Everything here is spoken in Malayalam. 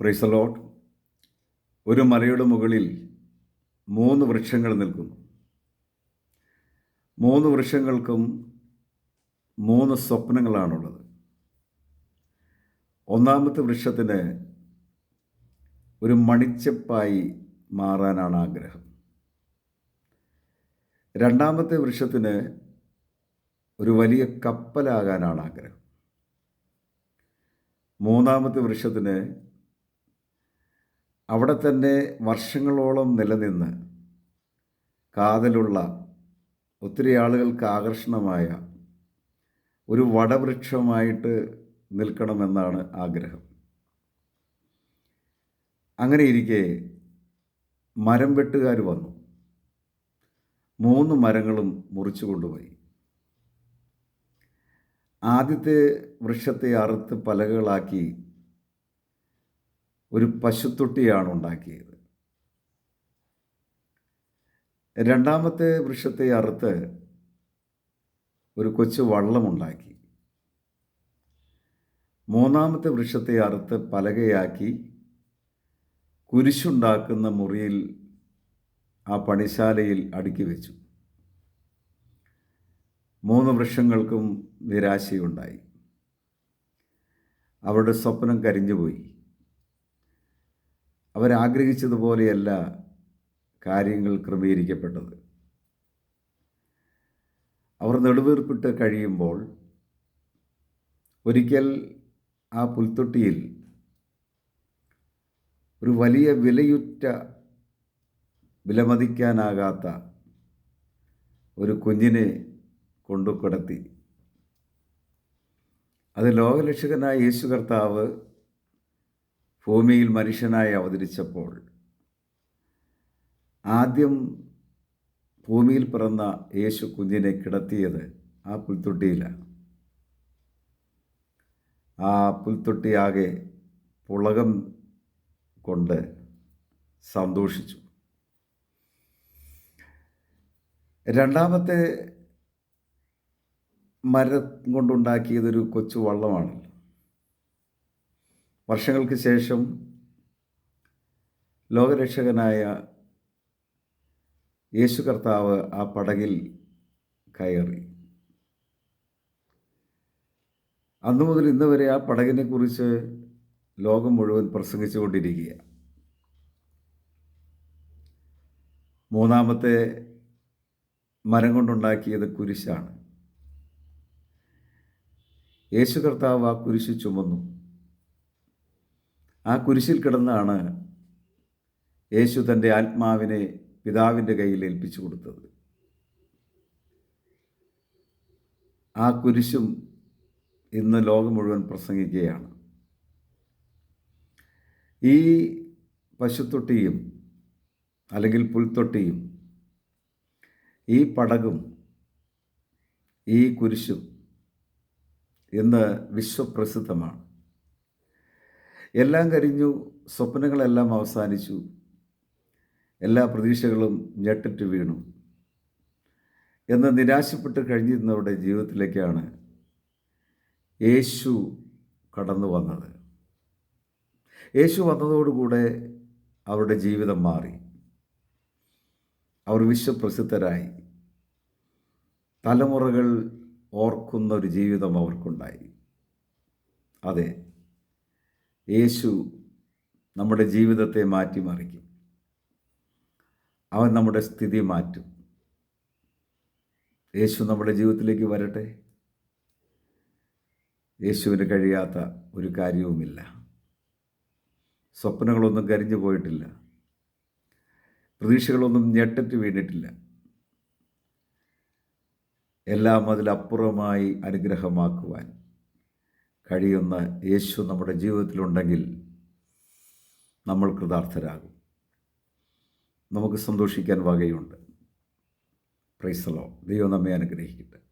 പ്രൈസലോട്ട് ഒരു മലയുടെ മുകളിൽ മൂന്ന് വൃക്ഷങ്ങൾ നിൽക്കുന്നു. മൂന്ന് വൃക്ഷങ്ങൾക്കും മൂന്ന് സ്വപ്നങ്ങളാണുള്ളത്. ഒന്നാമത്തെ വൃക്ഷത്തിന് ഒരു മണിച്ചപ്പായി മാറാനാണ് ആഗ്രഹം. രണ്ടാമത്തെ വൃക്ഷത്തിന് ഒരു വലിയ കപ്പലാകാനാണ് ആഗ്രഹം. മൂന്നാമത്തെ വൃക്ഷത്തിന് അവിടെ തന്നെ വർഷങ്ങളോളം നിലനിന്ന് കാതലുള്ള ഒത്തിരി ആളുകൾക്ക് ആകർഷണമായ ഒരു വടവൃക്ഷമായിട്ട് നിൽക്കണമെന്നാണ് ആഗ്രഹം. അങ്ങനെ ഇരിക്കെ മരം വെട്ടുകാർ വന്നു. മൂന്ന് മരങ്ങളും മുറിച്ചു കൊണ്ടുപോയി. ആദ്യത്തെ വൃക്ഷത്തെ അറുത്ത് പലകകളാക്കി ഒരു പശുത്തൊട്ടിയാണ് ഉണ്ടാക്കിയത്. രണ്ടാമത്തെ വൃക്ഷത്തെ അറുത്ത് ഒരു കൊച്ചു വള്ളമുണ്ടാക്കി. മൂന്നാമത്തെ വൃക്ഷത്തെ അറുത്ത് പലകയാക്കി. കുരിശുണ്ടാക്കുന്ന മുറിയിൽ ആ പണിശാലയിൽ അടുക്കി വെച്ചു. മൂന്ന് വൃക്ഷങ്ങൾക്കും നിരാശയുണ്ടായി. അവരുടെ സ്വപ്നം കരിഞ്ഞുപോയി. അവരാഗ്രഹിച്ചതുപോലെയല്ല കാര്യങ്ങൾ ക്രമീകരിക്കപ്പെട്ടത്. അവർ നെടുവീർപ്പിട്ട് കഴിയുമ്പോൾ ഒരിക്കൽ ആ പുൽത്തൊട്ടിയിൽ ഒരു വലിയ വിലയുറ്റ വിലമതിക്കാനാകാത്ത ഒരു കുഞ്ഞിനെ കൊണ്ടു കിടത്തി അത് ലോകരക്ഷകനായ യേശു കർത്താവ് ഭൂമിയിൽ മനുഷ്യനായി അവതരിച്ചപ്പോൾ ആദ്യം ഭൂമിയിൽ പിറന്ന യേശു കുഞ്ഞിനെ കിടത്തിയത് ആ പുൽത്തൊട്ടിയിലാണ് ആ പുൽത്തൊട്ടിയാകെ പുളകം കൊണ്ട് സന്തോഷിച്ചു. രണ്ടാമത്തെ മരം കൊണ്ടുണ്ടാക്കിയതൊരു കൊച്ചു വള്ളമാണല്ലോ. വർഷങ്ങൾക്ക് ശേഷം ലോകരക്ഷകനായ യേശു കർത്താവ് ആ പടകിൽ കയറി. അന്നു മുതൽ ഇന്ന് വരെ ആ പടകിനെ കുറിച്ച് ലോകം മുഴുവൻ പ്രസംഗിച്ചുകൊണ്ടിരിക്കുക മൂന്നാമത്തെ മരം കൊണ്ടുണ്ടാക്കിയത് കുരിശാണ്. യേശു കർത്താവ് ആ കുരിശ് ചുമന്നു. ആ കുരിശിൽ കിടന്നാണ് യേശു തന്റെ ആത്മാവിനെ പിതാവിന്റെ കയ്യിൽ ഏൽപ്പിച്ചു കൊടുത്തത്. ആ കുരിശും ഇന്ന് ലോകം മുഴുവൻ പ്രസംഗിക്കുകയാണ്. ഈ പശുത്തൊട്ടിയും അല്ലെങ്കിൽ പുൽത്തൊട്ടിയും ഈ പടകും ഈ കുരിശും ഇന്ന് വിശ്വപ്രസിദ്ധമാണ്. എല്ലാം കരിഞ്ഞു സ്വപ്നങ്ങളെല്ലാം അവസാനിച്ചു. എല്ലാ പ്രതീക്ഷകളും ഞെട്ടിട്ട് വീണു. എന്ന് നിരാശപ്പെട്ട് കഴിഞ്ഞിരുന്നവരുടെ ജീവിതത്തിലേക്കാണ് യേശു കടന്നു വന്നത്. യേശു വന്നതോടുകൂടെ അവരുടെ ജീവിതം മാറി. അവർ വിശ്വപ്രസിദ്ധരായി. തലമുറകൾ ഓർക്കുന്ന ഒരു ജീവിതം അവർക്കുണ്ടായി. അതെ യേശു നമ്മുടെ ജീവിതത്തെ മാറ്റിമറിക്കും. അവൻ നമ്മുടെ സ്ഥിതി മാറ്റും. യേശു നമ്മുടെ ജീവിതത്തിലേക്ക് വരട്ടെ. യേശുവിന് കഴിയാത്ത ഒരു കാര്യവുമില്ല. സ്വപ്നങ്ങളൊന്നും കരിഞ്ഞു പോയിട്ടില്ല. പ്രതീക്ഷകളൊന്നും ഞെട്ടറ്റ് വീണിട്ടില്ല. എല്ലാം അതിലപ്പുറമായി അനുഗ്രഹമാക്കുവാൻ കഴിയുന്ന യേശു നമ്മുടെ ജീവിതത്തിലുണ്ടെങ്കിൽ നമ്മൾ കൃതാർത്ഥരാകും. നമുക്ക് സന്തോഷിക്കാൻ വകയുണ്ട്. പ്രൈസലോ ദൈവം നമ്മെ അനുഗ്രഹിക്കട്ടെ.